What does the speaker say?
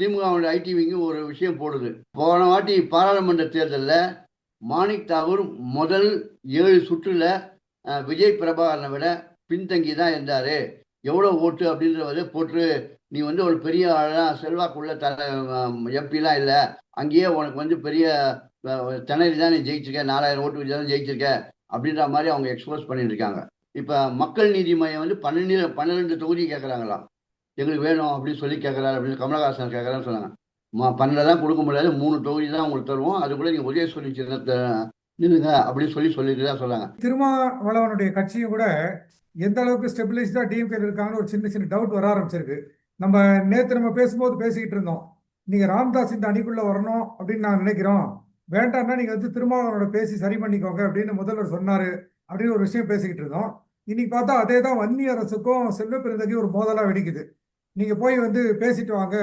திமுகவுடைய ID wing ஒரு விஷயம் போடுது. போன வாட்டி பாராளுமன்ற தேர்தலில் மாணிக் தாகூர் முதல் ஏழு சுற்றுல விஜய் பிரபாகரனை விட பின்தங்கி தான் இருந்தார். எவ்வளோ ஓட்டு அப்படின்றத போட்டு நீ வந்து ஒரு பெரிய ஆளாக செல்வாக்குள்ள த எம்பிலாம் இல்லை. அங்கேயே உனக்கு வந்து பெரிய திணறி தான் நீ ஜெயிச்சிருக்க நாலாயிரம் ஓட்டு வச்சு தான் ஜெயிச்சிருக்க அப்படின்ற மாதிரி அவங்க எக்ஸ்போஸ் பண்ணிட்டு இருக்காங்க. இப்போ மக்கள் நீதி மையம் வந்து பன்னெண்டு பன்னிரெண்டு தொகுதி கேட்குறாங்களாம் எங்களுக்கு வேணும் அப்படின்னு சொல்லி கேட்குறாரு அப்படின்னு கமலஹாசன் கேட்குறான்னு சொன்னாங்க. மா பன்னெண்டு தான் கொடுக்க முடியாது மூணு தொகுதி தான் உங்களுக்கு தருவோம். அதுக்குள்ள நீங்கள் உதயசூரியன் சின்னத்தை நின்றுங்க அப்படின்னு சொல்லி சொல்லிட்டு தான் சொன்னாங்க. திருமாவளவனுடைய கட்சியும் கூட எந்த அளவுக்கு ஸ்டெபிலைஸ்டாக டிஎம்கே இருக்காங்கன்னு ஒரு சின்ன சின்ன டவுட் வர ஆரம்பிச்சிருக்கு. நம்ம நேற்று நம்ம பேசும்போது பேசிக்கிட்டு இருந்தோம். நீங்க ராம்தாஸ் இந்த அணிக்குள்ள வரணும் அப்படின்னு நான் நினைக்கிறோம். வேண்டாம்னா நீங்க வந்து திருமாவளவனோட பேசி சரி பண்ணிக்கோங்க அப்படின்னு முதல்வர் சொன்னாரு அப்படின்னு ஒரு விஷயம் பேசிக்கிட்டு இருந்தோம். இன்னைக்கு பார்த்தா அதே தான் வன்னி அரசுக்கும் செல்வ ஒரு மோதலா வெடிக்குது. நீங்க போய் வந்து பேசிட்டு வாங்க.